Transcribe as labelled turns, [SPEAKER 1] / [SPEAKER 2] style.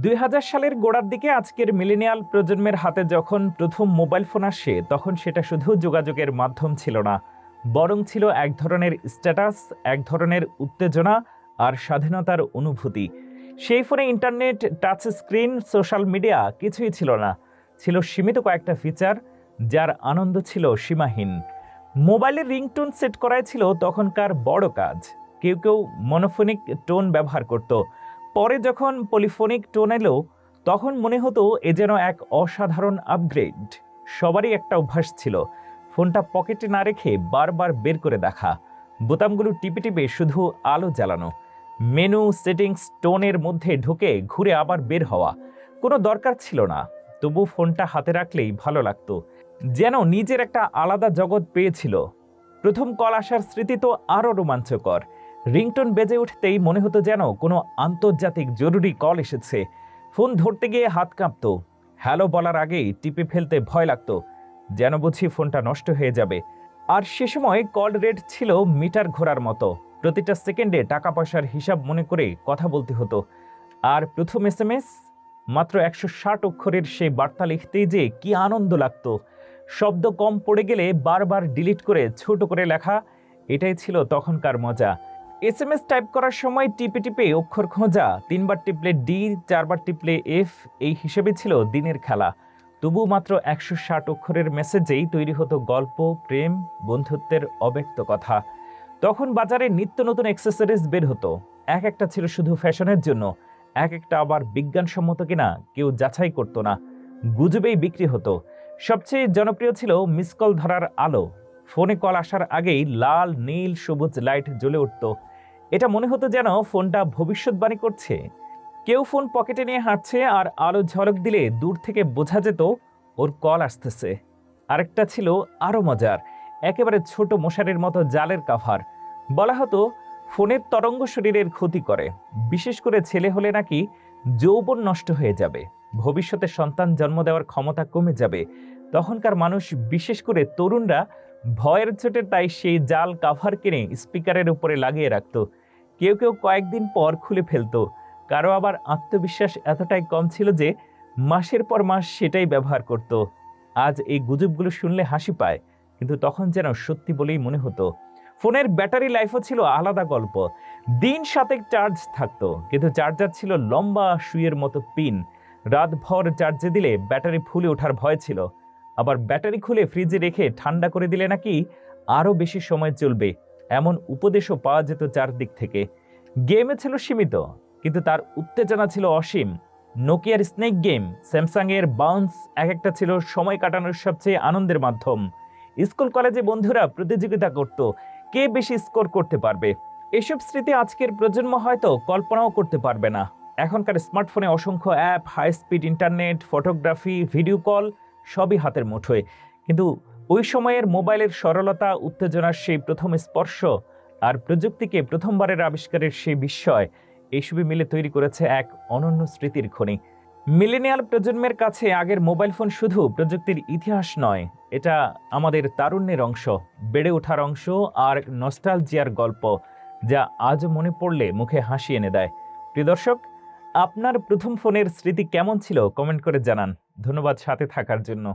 [SPEAKER 1] দুই হাজার সালের গোড়ার দিকে আজকের মিলেনিয়াল প্রজন্মের হাতে যখন প্রথম মোবাইল ফোন আসে, তখন সেটা শুধু যোগাযোগের মাধ্যম ছিল না, বরং ছিল এক ধরনের স্ট্যাটাস, এক ধরনের উত্তেজনা আর স্বাধীনতার অনুভূতি। সেই ফোনে internet, touch screen, social media কিছুই ছিল না, ছিল সীমিত কয়েকটা ফিচার, যার আনন্দ ছিল সীমাহীন। মোবাইলের রিংটোন সেট করাই ছিল তখনকার বড় কাজ। কেউ কেউ মনোফোনিক টোন ব্যবহার করত পরে যখন পলিফোনিক টোন এলো, তখন মনে হতো এ যেন এক অসাধারণ আপগ্রেড সবারই একটা অভ্যাস ছিল, ফোনটা পকেটে না রেখে বারবার বের করে দেখা। বোতামগুলো টিপে টিপে শুধু আলো জ্বালানো। মেনু, সেটিংস, টোনের মধ্যে ঢুকে ঘুরে আবার বের হওয়া। কোনো দরকার ছিল না, তবু ফোনটা হাতে রাখলেই ভালো লাগতো। যেন নিজের একটা আলাদা জগৎ পেয়েছিল। প্রথম কল আসার স্মৃতি তো আরও রোমাঞ্চকর। রিংটোন বেজে উঠতেই মনে হতো যেন কোনো আন্তর্জাতিক জরুরি কল এসেছে। ফোন ধরতে গিয়ে হাত কাঁপতো। হ্যালো বলার আগেই টিপে ফেলতে ভয় লাগত। যেন বুঝি ফোনটা নষ্ট হয়ে যাবে। আর সে সময় কল রেট ছিল মিটার ঘোরার মতো। প্রতিটা সেকেন্ডে টাকা পয়সার হিসাব মনে করে কথা বলতে হতো। আর প্রথম এস এম এস মাত্র একশো ষাট অক্ষরের সেই বার্তা লিখতেই যে কি আনন্দ লাগতো। শব্দ কম পড়ে গেলে বারবার ডিলিট করে ছোট করে লেখা, এটাই ছিল তখনকার মজা। এস এম এস টাইপ করার সময় টিপে টিপে অক্ষর খোঁজা, তিনবার টিপলে ডি চারবার টিপলে এফ এই হিসেবে ছিল দিনের খেলা। তবু মাত্র একশো ষাট অক্ষরের মেসেজেই তৈরি হতো গল্প, প্রেম, বন্ধুত্বের অব্যক্ত কথা। তখন বাজারে নিত্য নতুন অ্যাক্সেসরিজ বের হতো। এক একটা ছিল শুধু ফ্যাশনের জন্য, এক একটা আবার বিজ্ঞানসম্মত কিনা কেউ যাচাই করতো না। গুজবেই বিক্রি হতো। সবচেয়ে জনপ্রিয় ছিল মিস কল ধরার আলো। ফোনে কল আসার আগেই লাল, নীল, সবুজ লাইট জ্বলে উঠত। এটা মনে হতো যেন ফোনটা ভবিষ্যৎবাণী করছে। কেউ ফোন পকেটে নিয়ে হাঁটছে আর আলো ঝলক দিলে দূর থেকে বোঝা যেত ওর কল আসতেছে। আরেকটা ছিল আরও মজার, একেবারে ছোট মশারির মতো জালের কাভার। বলা হতো, ফোনের তরঙ্গ শরীরের ক্ষতি করে, বিশেষ করে ছেলে হলে নাকি যৌবন নষ্ট হয়ে যাবে, ভবিষ্যতে সন্তান জন্ম দেওয়ার ক্ষমতা কমে যাবে। তখনকার মানুষ, বিশেষ করে তরুণরা, ভয়ের চোটে তাই সেই জাল কাভার কিনে স্পিকারের উপরে লাগিয়ে রাখত। কেউ কেউ কয়েকদিন পর খুলে ফেলতো। কারও আবার আত্মবিশ্বাস এতটাই কম ছিল যে মাসের পর মাস সেটাই ব্যবহার করত। আজ এই গুজবগুলো শুনলে হাসি পায়, কিন্তু তখন যেন সত্যি বলেই মনে হতো, ফোনের ব্যাটারি লাইফও ছিল আলাদা গল্প। দিন সাতেক চার্জ থাকতো, কিন্তু চার্জার ছিল লম্বা শুয়ের মতো পিন। রাতভর চার্জে দিলে ব্যাটারি ফুলে ওঠার ভয় ছিল। আবার ব্যাটারি খুলে ফ্রিজে রেখে ঠান্ডা করে দিলে নাকি আরও বেশি সময় চলবে। এমন উপদেশও পাওয়া যেত চারদিক থেকে। গেমে ছিল সীমিত, কিন্তু তার উত্তেজনা ছিল অসীম। নোকিয়ার স্নেক গেম, স্যামসাংয়ের বাউন্স, এক একটা ছিল সময় কাটানোর সবচেয়ে আনন্দের মাধ্যম। স্কুল কলেজে বন্ধুরা প্রতিযোগিতা করত, কে বেশি স্কোর করতে পারবে? এসব স্মৃতি আজকের প্রজন্ম হয়তো কল্পনাও করতে পারবে না। এখনকার স্মার্টফোনে অসংখ্য app, high speed internet, photography, video call সবই হাতের মুঠোয়। কিন্তু ওই সময়ের মোবাইলের সরলতা, উত্তেজনার সেই প্রথম স্পর্শ আর প্রযুক্তিকে প্রথমবারের আবিষ্কারের সেই বিস্ময় এইসবই মিলে তৈরি করেছে এক অনন্য স্মৃতির খনি। মিলেনিয়াল প্রজন্মের কাছে আগের মোবাইল ফোন শুধু প্রযুক্তির ইতিহাস নয়, এটা আমাদের তারুণ্যের অংশ, বেড়ে ওঠার অংশ আর নস্টালজিয়ার গল্প, যা আজও মনে পড়লে মুখে হাসি এনে দেয়। প্রিয় দর্শক, আপনার প্রথম ফোনের স্মৃতি কেমন ছিল কমেন্ট করে জানান। ধন্যবাদ সাথে থাকার জন্য।